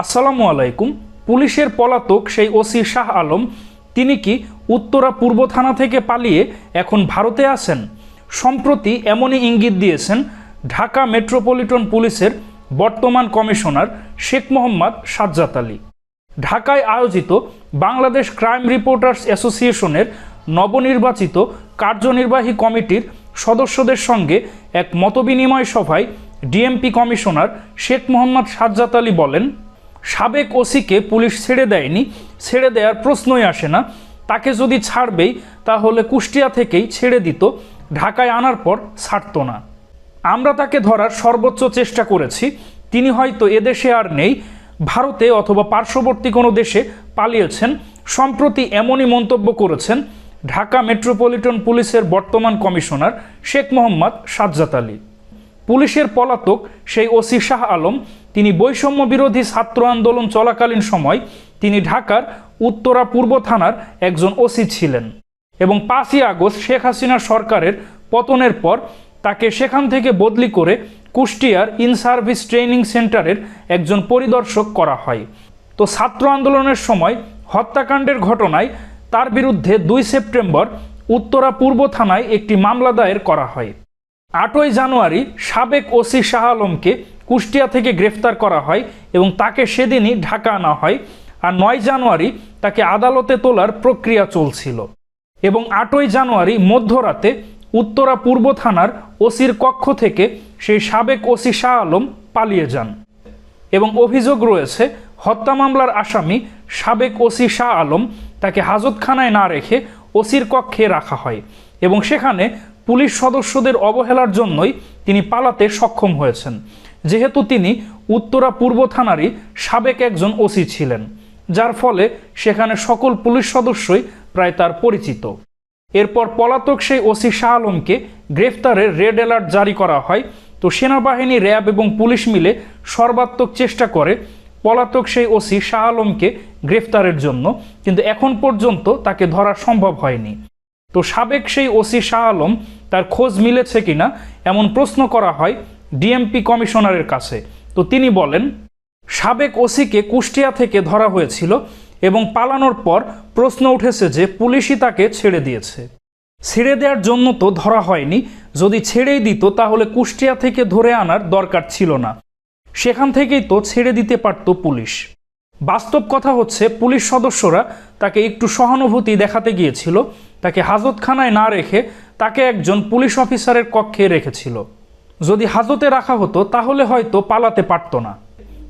আসসালামু আলাইকুম। পুলিশের পলাতক সেই ওসি শাহ আলম, তিনি কি উত্তরা পূর্ব থানা থেকে পালিয়ে এখন ভারতে আছেন? সম্প্রতি এমনই ইঙ্গিত দিয়েছেন ঢাকা মেট্রোপলিটন পুলিশের বর্তমান কমিশনার শেখ মোহাম্মদ সাজ্জাদ আলী। ঢাকায় আয়োজিত বাংলাদেশ ক্রাইম রিপোর্টার্স অ্যাসোসিয়েশনের নবনির্বাচিত কার্যনির্বাহী কমিটির সদস্যদের সঙ্গে এক মতবিনিময় সভায় ডিএমপি কমিশনার শেখ মোহাম্মদ সাজ্জাত আলী বলেন সাবেক ওসিকে পুলিশ ছেড়ে দেয়নি, ছেড়ে দেওয়ার প্রশ্নই আসে না। তাকে যদি ছাড়বেই, তাহলে কুষ্টিয়া থেকেই ছেড়ে দিত, ঢাকায় আনার পর ছাড়তো না। আমরা তাকে ধরার সর্বোচ্চ চেষ্টা করেছি, তিনি হয়তো এদেশে আর নেই, ভারতে অথবা পার্শ্ববর্তী কোনো দেশে পালিয়েছেন, সম্প্রতি এমনই মন্তব্য করেছেন ঢাকা মেট্রোপলিটন পুলিশের বর্তমান কমিশনার শেখ মোহাম্মদ সাজ্জাদ আলী। পুলিশের পলাতক সেই ওসি শাহ আলম, তিনি বৈষম্য বিরোধী ছাত্র আন্দোলন চলাকালীন সময় তিনি ঢাকার উত্তরা পূর্ব থানার একজন ওসি ছিলেন এবং পাঁচই আগস্ট শেখ হাসিনা সরকারের পতনের পর তাকে সেখান থেকে বদলি করে কুষ্টিয়ার ইন সার্ভিস ট্রেনিং সেন্টারের একজন পরিদর্শক করা হয়। তো ছাত্র আন্দোলনের সময় হত্যাকাণ্ডের ঘটনায় তার বিরুদ্ধে দুই সেপ্টেম্বর উত্তরা পূর্ব থানায় একটি মামলা দায়ের করা হয়। আটই জানুয়ারি সাবেক ওসি শাহ আলমকে কুষ্টিয়া থেকে গ্রেফতার করা হয় এবং তাকে সেদিনই ঢাকা আনা হয়। আর নয় জানুয়ারি তাকে আদালতে তোলার প্রক্রিয়া চলছিল। এবং আটই জানুয়ারি মধ্যরাতে উত্তরা পূর্ব থানার ওসির কক্ষ থেকে সেই সাবেক ওসি শাহ আলম পালিয়ে যান। এবং অভিযোগ রয়েছে, হত্যা মামলার আসামি সাবেক ওসি শাহ আলম তাকে হাজতখানায় না রেখে ওসির কক্ষে রাখা হয়। এবং সেখানে পুলিশ সদস্যদের অবহেলার জন্যই তিনি পালাতে সক্ষম হয়েছেন। যেহেতু তিনি উত্তরা পূর্ব থানারই সাবেক একজন ওসি ছিলেন, যার ফলে সেখানে সকল পুলিশ সদস্যই প্রায় তার পরিচিত। এরপর পলাতক সেই ওসি শাহ আলমকে গ্রেফতারের রেড অ্যালার্ট জারি করা হয়। তো সেনাবাহিনী, র্যাব এবং পুলিশ মিলে সর্বাত্মক চেষ্টা করে পলাতক সেই ওসি শাহ আলমকে গ্রেফতারের জন্য, কিন্তু এখন পর্যন্ত তাকে ধরা সম্ভব হয়নি। তো সাবেক সেই ওসি শাহ আলম তার খোঁজ মিলেছে কিনা এমন প্রশ্ন করা হয় ডিএমপি কমিশনারের কাছে। তো তিনি বলেন, সাবেক ওসিকে কুষ্টিয়া থেকে ধরা হয়েছিল এবং পালানোর পর প্রশ্ন উঠেছে যে পুলিশই তাকে ছেড়ে দিয়েছে। ছেড়ে দেওয়ার জন্য তো ধরা হয়নি, যদি ছেড়েই দিত তাহলে কুষ্টিয়া থেকে ধরে আনার দরকার ছিল না। সেখান থেকেই তো ছেড়ে দিতে পারত পুলিশ। বাস্তব কথা হচ্ছে, পুলিশ সদস্যরা তাকে একটু সহানুভূতি দেখাতে গিয়েছিল। তাকে হাজতখানায় না রেখে তাকে একজন পুলিশ অফিসারের কক্ষে রেখেছিল। যদি হাজতে রাখা হতো, তাহলে হয়তো পালাতে পারতো না।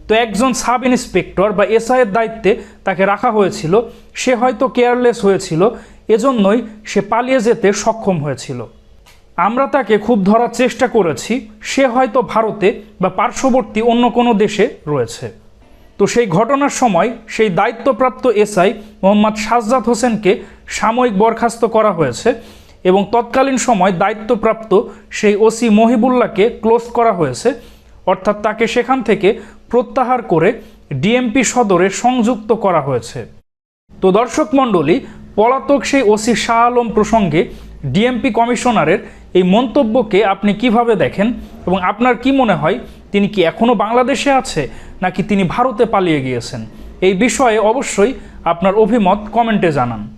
তো একজন সাব ইন্সপেক্টর বা এসআইয়ের দায়িত্বে তাকে রাখা হয়েছিল। সে হয়তো কেয়ারলেস হয়েছিল। এজন্যই সে পালিয়ে যেতে সক্ষম হয়েছিল। আমরা তাকে খুব ধরার চেষ্টা করেছি। সে হয়তো ভারতে বা পার্শ্ববর্তী অন্য কোনো দেশে রয়েছে। তো সেই ঘটনার সময় সেই দায়িত্বপ্রাপ্ত এসআই মোহাম্মদ সাজ্জাদ হোসেনকে সাময়িক বরখাস্ত করা হয়েছে এবং তৎকালীন সময় দায়িত্বপ্রাপ্ত সেই ওসি মহিবুল্লাহকে ক্লোজ করা হয়েছে। অর্থাৎ তাকে সেখান থেকে প্রত্যাহার করে ডিএমপি সদরে সংযুক্ত করা হয়েছে। তো দর্শক মণ্ডলী, পলাতক সেই ওসি শাহ আলম প্রসঙ্গে ডিএমপি কমিশনারের এই মন্তব্যকে আপনি কীভাবে দেখেন এবং আপনার কি মনে হয়? তিনি কি এখনও বাংলাদেশে আছে? নাকি তিনি ভারতে পালিয়ে গিয়েছেন? এই বিষয়ে অবশ্যই আপনার অভিমত কমেন্টে জানান।